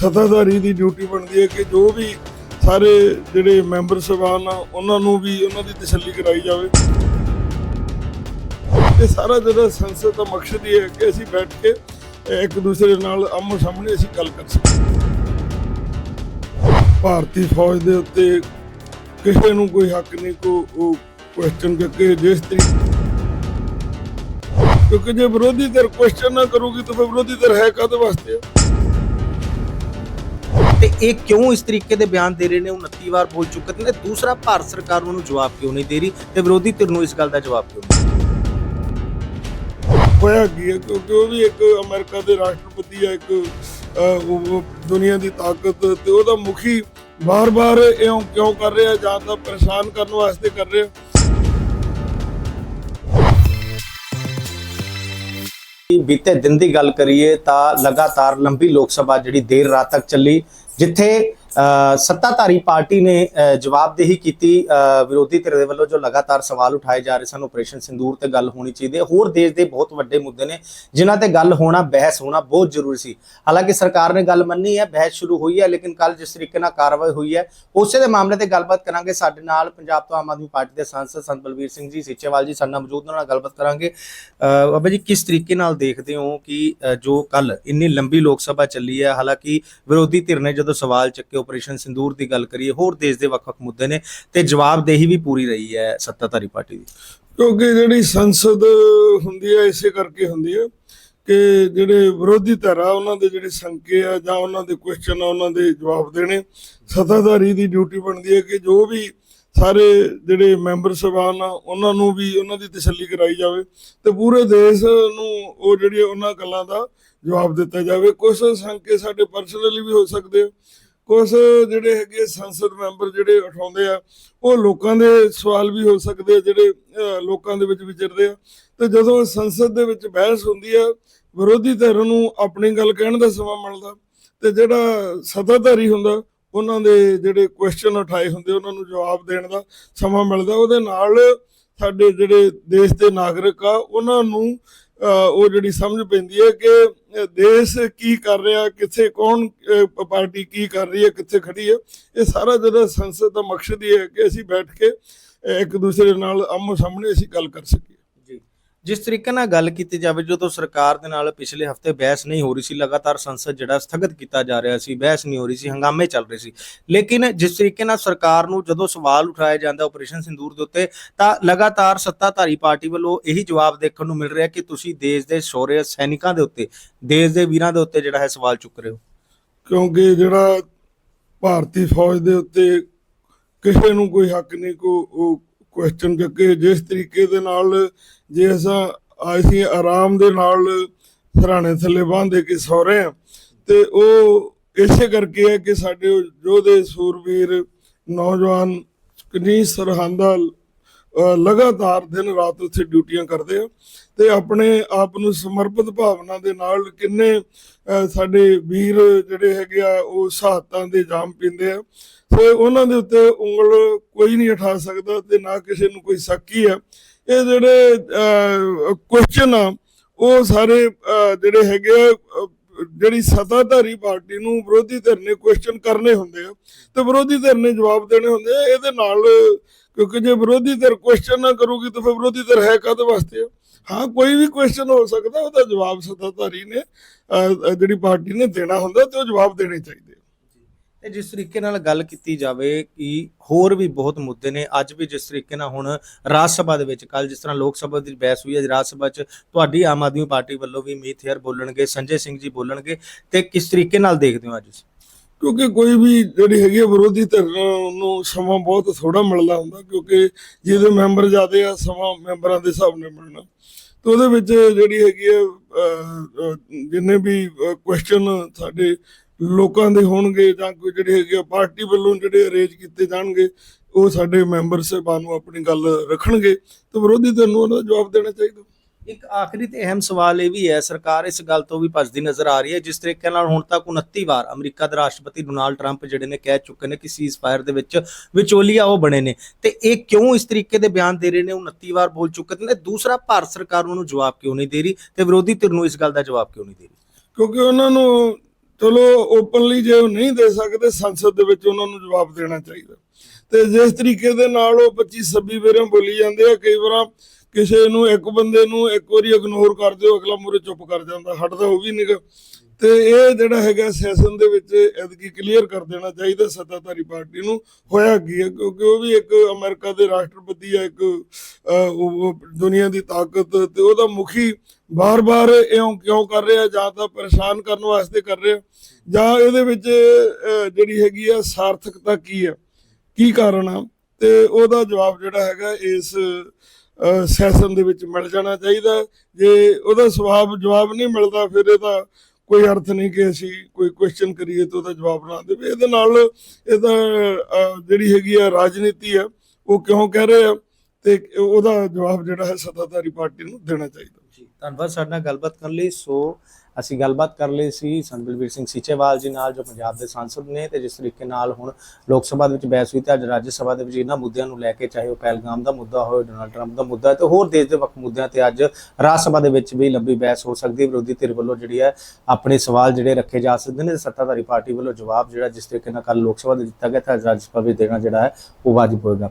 ਸੱਤਾਧਾਰੀ ਦੀ duty ਬਣਦੀ ਹੈ ਕਿ ਜੋ ਵੀ ਸਾਰੇ ਜਿਹੜੇ ਮੈਂਬਰ ਸਭਾਨ ਆ, ਉਹਨਾਂ ਨੂੰ ਵੀ ਉਹਨਾਂ ਦੀ ਤਸੱਲੀ ਕਰਾਈ ਜਾਵੇ। ਇਹ ਸਾਰਾ ਜਿਹੜਾ ਸੰਸਦ ਦਾ ਮਕਸਦ ਇਹ ਹੈ ਕਿ ਅਸੀਂ ਬੈਠ ਕੇ ਇੱਕ ਦੂਸਰੇ ਨਾਲ ਆਮੋ ਸਾਹਮਣੇ ਅਸੀਂ ਗੱਲ ਕਰ ਸਕੀਏ। ਭਾਰਤੀ ਫੌਜ ਦੇ ਉੱਤੇ ਕਿਸੇ ਨੂੰ ਕੋਈ ਹੱਕ ਨਹੀਂ, ਕੋ ਉਹ ਕੁਐਸਚਨ ਕਰਕੇ ਜਿਸ ਤਰੀਕੇ ਕਿਉਂਕਿ ਜੇ ਵਿਰੋਧੀ ਧਿਰ ਕੁਐਸਚਨ ਨਾ ਕਰੂਗੀ ਤਾਂ ਫਿਰ ਵਿਰੋਧੀ ਧਿਰ ਹੈ ਕਾਹਦੇ ਵਾਸਤੇ ਤੇ ਇਹ ਕਿਉਂ ਇਸ ਤਰੀਕੇ ਦੇ ਬਿਆਨ ਦੇ ਰਹੇ ਨੇ? ਉਹ 29 ਵਾਰ ਬੋਲ ਚੁੱਕੇ ਨੇ ਦੂਸਰਾ ਭਾਰਤ ਸਰਕਾਰ ਉਹਨੂੰ ਜਵਾਬ ਕਿਉਂ ਨਹੀਂ ਦੇ ਰਹੀ ਤੇ ਵਿਰੋਧੀ ਧਿਰ ਨੂੰ ਇਸ ਗੱਲ ਦਾ ਜਵਾਬ ਕਿਉਂ ਨਹੀਂ ਹੋਇਆ ਹੈ? ਕਿਉਂਕਿ ਉਹ ਵੀ ਇੱਕ ਅਮਰੀਕਾ ਦੇ ਰਾਸ਼ਟਰਪਤੀ ਹੈ ਇੱਕ ਦੁਨੀਆ ਦੀ ਤਾਕਤ ਤੇ ਉਹਦਾ ਮੁਖੀ ਬਾਰ-ਬਾਰ ਇਉਂ ਕਿਉਂ ਕਰ ਰਿਹਾ ਜਾਂ ਤਾਂ ਪਰੇਸ਼ਾਨ ਕਰਨ ਵਾਸਤੇ ਕਰ ਰਿਹਾ? ਬੀਤੇ ਦਿਨ ਦੀ ਗੱਲ ਕਰੀਏ ਤਾਂ ਲਗਾਤਾਰ ਲੰਬੀ ਲੋਕ ਸਭਾ ਜਿਹੜੀ ਦੇਰ ਰਾਤ ਤੱਕ ਚੱਲੀ ਜਿੱਥੇ ਸੱਤਾਧਾਰੀ ਪਾਰਟੀ ਨੇ ਜਵਾਬਦੇਹੀ ਕੀਤੀ ਵਿਰੋਧੀ ਧਿਰ ਦੇ ਵੱਲੋਂ ਜੋ ਲਗਾਤਾਰ ਸਵਾਲ ਉਠਾਏ ਜਾ ਰਹੇ ਸਨ ਆਪਰੇਸ਼ਨ ਸਿੰਦੂਰ ਤੇ ਗੱਲ ਹੋਣੀ ਚਾਹੀਦੀ ਹੈ। ਹੋਰ ਦੇਸ਼ ਦੇ ਬਹੁਤ ਵੱਡੇ ਮੁੱਦੇ ਨੇ, ਜਿਨ੍ਹਾਂ ਤੇ ਗੱਲ ਹੋਣਾ, ਬਹਿਸ ਹੋਣਾ ਬਹੁਤ ਜ਼ਰੂਰੀ ਸੀ। ਹਾਲਾਂਕਿ ਸਰਕਾਰ ਨੇ ਗੱਲ ਮੰਨੀ ਹੈ, ਬਹਿਸ ਸ਼ੁਰੂ ਹੋਈ ਹੈ, ਲੇਕਿਨ ਕੱਲ ਜਿਸ ਤਰੀਕੇ ਨਾਲ ਕਾਰਵਾਈ ਹੋਈ ਹੈ, ਉਸੇ ਦੇ ਮਾਮਲੇ ਤੇ ਗੱਲਬਾਤ ਕਰਾਂਗੇ। ਸਾਡੇ ਨਾਲ ਪੰਜਾਬ ਤੋਂ ਆਮ ਆਦਮੀ ਪਾਰਟੀ ਦੇ ਸਾਂਸਦ ਸੰਤ ਬਲਵੀਰ ਸਿੰਘ ਜੀ ਸੀਚੇਵਾਲ ਜੀ ਸਾਡੇ ਨਾਲ ਮੌਜੂਦ ਉਹਨਾਂ ਨਾਲ ਗੱਲਬਾਤ ਕਰਾਂਗੇ। ਬਾਬਾ ਜੀ, ਕਿਸ ਤਰੀਕੇ ਨਾਲ ਦੇਖਦੇ ਹੋ ਕਿ ਜੋ ਕੱਲ ਇੰਨੀ ਲੰਬੀ ਲੋਕ ਸਭਾ ਚੱਲੀ ਹੈ, ਹਾਲਾਂਕਿ ਵਿਰੋਧੀ ਧਿਰ ਨੇ ਜਦੋਂ ਸਵਾਲ ਚੱਕੇ ਆਪਰੇਸ਼ਨ ਸਿੰਦੂਰ ਦੀ ਗੱਲ ਕਰੀਏ, ਹੋਰ ਦੇਸ਼ ਦੇ ਵੱਖ-ਵੱਖ ਮੁੱਦੇ ਨੇ ਤੇ ਜਵਾਬਦੇਹੀ ਵੀ ਪੂਰੀ ਰਹੀ ਹੈ ਸੱਤਾਧਾਰੀ ਪਾਰਟੀ ਦੀ। ਕਿਉਂਕਿ ਜਿਹੜੀ ਸੰਸਦ ਹੁੰਦੀ ਹੈ, ਇਸੇ ਕਰਕੇ ਹੁੰਦੀ ਹੈ ਕਿ ਜਿਹੜੇ ਵਿਰੋਧੀ ਧਿਰ ਉਹਨਾਂ ਦੇ ਜਿਹੜੇ ਸੰਕੇ ਆ ਜਾਂ ਉਹਨਾਂ ਦੇ ਕੁਐਸਚਨ ਆ, ਉਹਨਾਂ ਦੇ ਜਵਾਬ ਦੇਣੇ। ਸਤਾਧਾਰੀ ਦੀ ਡਿਊਟੀ ਬਣਦੀ ਹੈ ਕਿ ਜੋ ਵੀ ਸਾਰੇ ਜਿਹੜੇ ਮੈਂਬਰ ਸਭਾਨ ਆ, ਉਹਨਾਂ ਨੂੰ ਵੀ ਉਹਨਾਂ ਦੀ ਤਸੱਲੀ ਕਰਾਈ ਜਾਵੇ ਤੇ ਪੂਰੇ ਦੇਸ਼ ਨੂੰ ਉਹ ਜਿਹੜੀ ਉਹਨਾਂ ਗੱਲਾਂ ਦਾ ਜਵਾਬ ਦਿੱਤਾ ਜਾਵੇ। ਕੁਝ ਸੰਕੇ ਸਾਡੇ ਪਰਸਨਲੀ ਵੀ ਹੋ ਸਕਦੇ ਆ। ਕੁਝ ਜਿਹੜੇ ਹੈਗੇ ਸੰਸਦ ਮੈਂਬਰ ਜਿਹੜੇ ਉਠਾਉਂਦੇ ਆ, ਉਹ ਲੋਕਾਂ ਦੇ ਸਵਾਲ ਵੀ ਹੋ ਸਕਦੇ ਆ, ਜਿਹੜੇ ਲੋਕਾਂ ਦੇ ਵਿੱਚ ਵਿਚਰਦੇ ਆ। ਤੇ ਜਦੋਂ ਸੰਸਦ ਦੇ ਵਿੱਚ ਬਹਿਸ ਹੁੰਦੀ ਆ, ਵਿਰੋਧੀ ਧਿਰ ਨੂੰ ਆਪਣੀ ਗੱਲ ਕਹਿਣ ਦਾ ਸਮਾਂ ਮਿਲਦਾ, ਤੇ ਜਿਹੜਾ ਸੱਤਾਧਾਰੀ ਹੁੰਦਾ, ਉਹਨਾਂ ਦੇ ਜਿਹੜੇ ਕੁਐਸਚਨ ਉਠਾਏ ਹੁੰਦੇ, ਉਹਨਾਂ ਨੂੰ ਜਵਾਬ ਦੇਣ ਦਾ ਸਮਾਂ ਮਿਲਦਾ। ਉਹਦੇ ਨਾਲ ਸਾਡੇ ਜਿਹੜੇ ਦੇਸ਼ ਦੇ ਨਾਗਰਿਕ ਆ, ਉਹਨਾਂ ਨੂੰ ਉਹ ਜਿਹੜੀ ਸਮਝ ਪੈਂਦੀ ਹੈ ਕਿ ਦੇਸ਼ ਕੀ ਕਰ ਰਿਹਾ, ਕਿੱਥੇ ਕੌਣ ਪਾਰਟੀ ਕੀ ਕਰ ਰਹੀ ਹੈ, ਕਿੱਥੇ ਖੜੀ ਹੈ, ਇਹ ਸਾਰਾ ਜਿਹੜਾ ਸੰਸਦ ਦਾ ਮਕਸਦ ਇਹ ਹੈ ਕਿ ਅਸੀਂ ਬੈਠ ਕੇ ਇੱਕ ਦੂਸਰੇ ਨਾਲ ਆਮੋ ਸਾਹਮਣੇ ਅਸੀਂ ਗੱਲ ਕਰ ਸਕੀਏ। ਜਿਸ ਤਰੀਕੇ ਨਾਲ ਗੱਲ ਕੀਤੀ ਜਾਵੇ, ਜਦੋਂ ਸਰਕਾਰ ਦੇ ਨਾਲ ਪਿਛਲੇ ਹਫ਼ਤੇ ਬਹਿਸ ਨਹੀਂ ਹੋ ਰਹੀ ਸੀ, ਲਗਾਤਾਰ ਸੰਸਦ ਜਿਹੜਾ ਸਥਗਿਤ ਕੀਤਾ ਜਾ ਰਿਹਾ ਸੀ, ਬਹਿਸ ਨਹੀਂ ਹੋ ਰਹੀ ਸੀ, ਹੰਗਾਮੇ ਚੱਲ ਰਹੇ ਸੀ। ਲੇਕਿਨ ਜਿਸ ਤਰੀਕੇ ਨਾਲ ਸਰਕਾਰ ਨੂੰ ਜਦੋਂ ਸਵਾਲ ਉਠਾਇਆ ਜਾਂਦਾ ਆਪਰੇਸ਼ਨ ਸਿੰਦੂਰ ਦੇ ਉੱਤੇ, ਤਾਂ ਲਗਾਤਾਰ ਸੱਤਾਧਾਰੀ ਪਾਰਟੀ ਵੱਲੋਂ ਇਹੀ ਜਵਾਬ ਦੇਖਣ ਨੂੰ ਮਿਲ ਰਿਹਾ ਕਿ ਤੁਸੀਂ ਦੇਸ਼ ਦੇ ਸ਼ੌਰਯ ਸੈਨਿਕਾਂ ਦੇ ਉੱਤੇ, ਦੇਸ਼ ਦੇ ਵੀਰਾਂ ਦੇ ਉੱਤੇ ਜਿਹੜਾ ਹੈ ਸਵਾਲ ਚੁੱਕ ਰਹੇ ਹੋ। ਕਿਉਂਕਿ ਜਿਹੜਾ ਭਾਰਤੀ ਫੌਜ ਦੇ ਉੱਤੇ ਕਿਸੇ ਨੂੰ ਕੋਈ ਹੱਕ ਨਹੀਂ ਕੋ ਕੁਐਸਚਨ ਕਰਕੇ ਜਿਸ ਤਰੀਕੇ ਦੇ ਨਾਲ ਜੇ ਅਸਾਂ ਅਸੀਂ ਆਰਾਮ ਦੇ ਨਾਲ ਸਰਾਣੇ ਥੱਲੇ ਬਾਂਧੇ ਕੇ ਸੌ ਰਹੇ ਹਾਂ, ਤੇ ਉਹ ਇਸੇ ਕਰਕੇ ਹੈ ਕਿ ਸਾਡੇ ਯੋਧੇ ਸੂਰਬੀਰ ਨੌਜਵਾਨ ਕਿੰਨੀ ਸਰਹੰਦਾ ਲਗਾਤਾਰ ਦਿਨ ਰਾਤ ਉੱਥੇ ਡਿਊਟੀਆਂ ਕਰਦੇ ਆ ਤੇ ਆਪਣੇ ਆਪ ਨੂੰ ਸਮਰਪਿਤ ਭਾਵਨਾ ਦੇ ਨਾਲ ਕਿੰਨੇ ਸਾਡੇ ਵੀਰ ਜਿਹੜੇ ਹੈਗੇ ਆ, ਉਹ ਸ਼ਹਾਦਤਾਂ ਦੇ ਜਾਮ ਪੀਂਦੇ ਆ। ਸੋ ਉਹਨਾਂ ਦੇ ਉੱਤੇ ਉਂਗਲ ਕੋਈ ਨਹੀਂ ਉਠਾ ਸਕਦਾ ਤੇ ਨਾ ਕਿਸੇ ਨੂੰ ਕੋਈ ਸਾਕੀ ਆ। ਇਹ ਜਿਹੜੇ ਕੁਐਸਚਨ ਆ, ਉਹ ਸਾਰੇ ਜਿਹੜੇ ਹੈਗੇ ਆ ਜਿਹੜੀ ਸੱਤਾਧਾਰੀ ਪਾਰਟੀ ਨੂੰ ਵਿਰੋਧੀ ਧਿਰ ਨੇ ਕੁਐਸਚਨ ਕਰਨੇ ਹੁੰਦੇ ਆ ਤੇ ਵਿਰੋਧੀ ਧਿਰ ਨੇ ਜਵਾਬ ਦੇਣੇ ਹੁੰਦੇ ਆ। ਇਹਦੇ ਨਾਲ ਕਿਉਂਕਿ ਜੇ ਵਿਰੋਧੀ ਧਿਰ ਕੁਐਸਚਨ ਨਾ ਕਰੂਗੀ ਤਾਂ ਫਿਰ ਵਿਰੋਧੀ ਧਿਰ ਹੈ ਕਾਹਦੇ ਵਾਸਤੇ ਹਾਂ, ਕੋਈ ਵੀ ਕੁਐਸਚਨ ਹੋ ਸਕਦਾ ਉਹਦਾ ਜਵਾਬ ਸੱਤਾਧਾਰੀ ਨੇ ਜਿਹੜੀ ਪਾਰਟੀ ਨੇ ਦੇਣਾ ਹੁੰਦਾ, ਤੇ ਉਹ ਜਵਾਬ ਦੇਣੇ ਚਾਹੀਦੇ ਤੇ ਜਿਸ ਤਰੀਕੇ ਨਾਲ ਗੱਲ ਕੀਤੀ ਜਾਵੇ ਕਿ ਹੋਰ ਵੀ ਬਹੁਤ ਮੁੱਦੇ ਨੇ, ਅੱਜ ਵੀ ਜਿਸ ਤਰੀਕੇ ਨਾਲ ਹੁਣ ਰਾਜ ਸਭਾ ਦੇ ਵਿੱਚ ਕੱਲ ਜਿਸ ਤਰ੍ਹਾਂ ਲੋਕ ਸਭਾ ਦੀ ਬਹਿਸ ਹੋਈ ਹੈ ਰਾਜ ਸਭਾ 'ਚ ਤੁਹਾਡੀ ਆਮ ਆਦਮੀ ਪਾਰਟੀ ਵੱਲੋਂ ਵੀ ਮੀਤ ਹੇਅਰ ਬੋਲਣਗੇ, ਸੰਜੇ ਸਿੰਘ ਜੀ ਬੋਲਣਗੇ, ਤੇ ਕਿਸ ਤਰੀਕੇ ਨਾਲ ਦੇਖਦੇ ਹੋ ਅੱਜ ਕਿਉਂਕਿ ਕੋਈ ਵੀ ਜਿਹੜੀ ਹੈਗੀ ਆ ਵਿਰੋਧੀ ਧਿਰ ਨੂੰ ਸਮਾਂ ਬਹੁਤ ਥੋੜਾ ਮਿਲਦਾ ਹੁੰਦਾ, ਕਿਉਂਕਿ ਜਿਹਦੇ ਮੈਂਬਰ ਜ਼ਿਆਦੇ ਆ, ਸਮਾਂ ਮੈਂਬਰਾਂ ਦੇ ਹਿਸਾਬ ਨਾਲ ਮਿਲਣਾ। ਤੇ ਉਹਦੇ ਵਿੱਚ ਜਿਹੜੀ ਹੈਗੀ ਆ ਜਿੰਨੇ ਵੀ ਕੁਐਸਚਨ ਸਾਡੇ ਲੋਕਾਂ ਦੇ ਹੋਣਗੇ ਜਾਂ ਕੋਈ ਜਿਹੜੇ ਹੈਗੇ ਆ ਪਾਰਟੀ ਵੱਲੋਂ ਜਿਹੜੇ ਅਰੇਂਜ ਕੀਤੇ ਜਾਣਗੇ, ਉਹ ਸਾਡੇ ਮੈਂਬਰ ਸਾਹਿਬਾਨ ਨੂੰ ਆਪਣੀ ਗੱਲ ਰੱਖਣਗੇ। ਤੇ ਵਿਰੋਧੀ ਧਿਰ ਨੂੰ ਉਹਦਾ ਜਵਾਬ ਦੇਣਾ ਚਾਹੀਦਾ। ਇੱਕ ਆਖਰੀ ਤੇ ਅਹਿਮ ਸਵਾਲ ਇਹ ਵੀ ਹੈ, ਸਰਕਾਰ ਇਸ ਗੱਲ ਤੋਂ ਵੀ ਭੱਜਦੀ ਨਜ਼ਰ ਆ ਰਹੀ ਹੈ, ਜਿਸ ਤਰੀਕੇ ਨਾਲ ਹੁਣ ਤੱਕ 29 ਵਾਰ ਅਮਰੀਕਾ ਦੇ ਰਾਸ਼ਟਰਪਤੀ ਡੋਨਾਲਡ ਟਰੰਪ ਜਿਹੜੇ ਨੇ ਕਹਿ ਚੁੱਕੇ ਨੇ ਕਿ ਸੀਜ਼ਫਾਇਰ ਦੇ ਵਿੱਚ ਵਿਚੋਲੀਆ ਉਹ ਬਣੇ ਨੇ। ਤੇ ਇਹ ਕਿਉਂ ਇਸ ਤਰੀਕੇ ਦੇ ਬਿਆਨ ਦੇ ਰਹੇ ਨੇ 29 ਵਾਰ ਬੋਲ ਚੁੱਕੇ ਨੇ ਦੂਸਰਾ ਭਾਰਤ ਸਰਕਾਰ ਨੂੰ ਜਵਾਬ ਕਿਉਂ ਨਹੀਂ ਦੇ ਰਹੀ? ਤੇ ਵਿਰੋਧੀ ਧਿਰ ਨੂੰ ਇਸ ਗੱਲ ਦਾ ਜਵਾਬ ਕਿਉਂ ਨਹੀਂ ਦੇ ਰਹੀ? ਕਿਉਂਕਿ ਉਹਨਾਂ ਨੂੰ ਚਲੋ ਓਪਨਲੀ ਜੇ ਉਹ ਨਹੀਂ ਦੇ ਸਕਦੇ, ਸੰਸਦ ਦੇ ਵਿੱਚ ਉਹਨਾਂ ਨੂੰ ਜਵਾਬ ਦੇਣਾ ਚਾਹੀਦਾ। ਤੇ ਜਿਸ ਤਰੀਕੇ ਦੇ ਨਾਲ ਉਹ 25 26 ਵੇਰੇ ਬੋਲੀ ਜਾਂਦੇ ਆ, ਕਈ ਵਾਰ ਕਿਸੇ ਨੂੰ ਇੱਕ ਬੰਦੇ ਨੂੰ ਇੱਕ ਵਾਰੀ ਇਗਨੋਰ ਕਰ ਦਿਓ, ਅਗਲਾ ਮੂਰੇ ਚੁੱਪ ਕਰ ਜਾਂਦਾ, ਹਟਦਾ ਉਹ ਵੀ ਨਹੀਂਗਾ ਤੇ ਇਹ ਜਿਹੜਾ ਹੈਗਾ ਸੈਸ਼ਨ ਦੇ ਵਿੱਚ ਐਤਕੀ ਕਲੀਅਰ ਕਰ ਦੇਣਾ ਚਾਹੀਦਾ ਸੱਤਾਧਾਰੀ ਪਾਰਟੀ ਨੂੰ, ਹੋਇਆ ਕੀ ਹੈ? ਕਿਉਂਕਿ ਉਹ ਵੀ ਇੱਕ ਅਮਰੀਕਾ ਦੇ ਰਾਸ਼ਟਰਪਤੀ ਆ, ਇੱਕ ਦੁਨੀਆ ਦੀ ਤਾਕਤ ਤੇ ਉਹਦਾ ਮੁਖੀ ਬਾਰ-ਬਾਰ ਇਉਂ ਕਿਉਂ ਕਰ ਰਿਹਾ, ਜਾਂ ਤਾਂ ਪਰੇਸ਼ਾਨ ਕਰਨ ਵਾਸਤੇ ਕਰ ਰਿਹਾ। ਜਾਂ ਇਹਦੇ ਵਿੱਚ ਜਿਹੜੀ ਹੈਗੀ ਆ ਸਾਰਥਕਤਾ ਕੀ ਆ ਕੀ ਕਾਰਨ ਆ? ਤੇ ਉਹਦਾ ਜਵਾਬ ਜਿਹੜਾ ਹੈਗਾ ਇਸ ਸੈਸ਼ਨ ਦੇ ਵਿੱਚ ਮਿਲ ਜਾਣਾ ਚਾਹੀਦਾ ਜੇ ਉਹਦਾ ਸਵਾਬ ਜਵਾਬ ਨਹੀਂ ਮਿਲਦਾ, ਫਿਰ ਇਹਦਾ ਕੋਈ ਅਰਥ ਨਹੀਂ ਕਿ ਅਸੀਂ ਕੋਈ ਕੁਐਸਚਨ ਕਰੀਏ ਤਾਂ ਉਹਦਾ ਜਵਾਬ ਨਾ ਦੇਵੇ। ਇਹਦੇ ਨਾਲ ਇਹਦਾ ਜਿਹੜੀ ਹੈਗੀ ਆ ਰਾਜਨੀਤੀ ਆ, ਉਹ ਕਿਉਂ ਕਹਿ ਰਹੇ ਆ? ਤੇ ਉਹਦਾ ਜਵਾਬ ਜਿਹੜਾ ਹੈ ਸੱਤਾਧਾਰੀ ਪਾਰਟੀ ਨੂੰ ਦੇਣਾ ਚਾਹੀਦਾ। ਜੀ, ਧੰਨਵਾਦ। ਸਾਡੇ ਨਾਲ ਗੱਲਬਾਤ ਕਰਨ ਲਈ। ਸੋ, ਅਸੀਂ ਗੱਲਬਾਤ ਕਰ ਲਈ ਸੀ ਸੰਤ ਬਲਬੀਰ ਸਿੰਘ ਸੀਚੇਵਾਲ ਜੀ ਨਾਲ, ਜੋ ਪੰਜਾਬ ਦੇ ਸਾਂਸਦ ਨੇ ਤੇ ਜਿਸ ਤਰੀਕੇ ਨਾਲ ਹੁਣ ਲੋਕ ਸਭਾ ਦੇ ਵਿੱਚ ਬਹਿਸ ਹੋਈ ਤੇ ਅੱਜ ਰਾਜ ਸਭਾ ਦੇ ਵਿੱਚ ਇਹਨਾਂ ਮੁੱਦਿਆਂ ਨੂੰ ਲੈ ਕੇ, ਚਾਹੇ ਉਹ ਪਹਿਲਗਾਮ ਦਾ ਮੁੱਦਾ ਹੋਵੇ, ਡੋਨਾਲਡ ਟਰੰਪ ਦਾ ਮੁੱਦਾ ਤੇ ਹੋਰ ਦੇਸ਼ ਦੇ ਵੱਖ ਮੁੱਦਿਆਂ ਤੇ ਅੱਜ ਰਾਜ ਸਭਾ ਦੇ ਵਿੱਚ ਵੀ ਲੰਬੀ ਬਹਿਸ ਹੋ ਸਕਦੀ ਹੈ। ਵਿਰੋਧੀ ਧਿਰ ਵੱਲੋਂ ਜਿਹੜੀ ਹੈ, ਆਪਣੇ ਸਵਾਲ ਜਿਹੜੇ ਰੱਖੇ ਜਾ ਸਕਦੇ ਨੇ ਸੱਤਾਧਾਰੀ ਪਾਰਟੀ ਵੱਲੋਂ ਜਵਾਬ ਜਿਹੜਾ ਜਿਸ ਤਰੀਕੇ ਨਾਲ ਕੱਲ ਲੋਕ ਸਭਾ ਦੇ ਦਿੱਤਾ ਗਿਆ, ਤਾਂ ਅੱਜ ਰਾਜ ਸਭਾ ਵਿੱਚ ਦੇਣਾ ਜਿਹੜਾ ਹੈ, ਉਹ ਵਾਜਬ ਹੋਏਗਾ।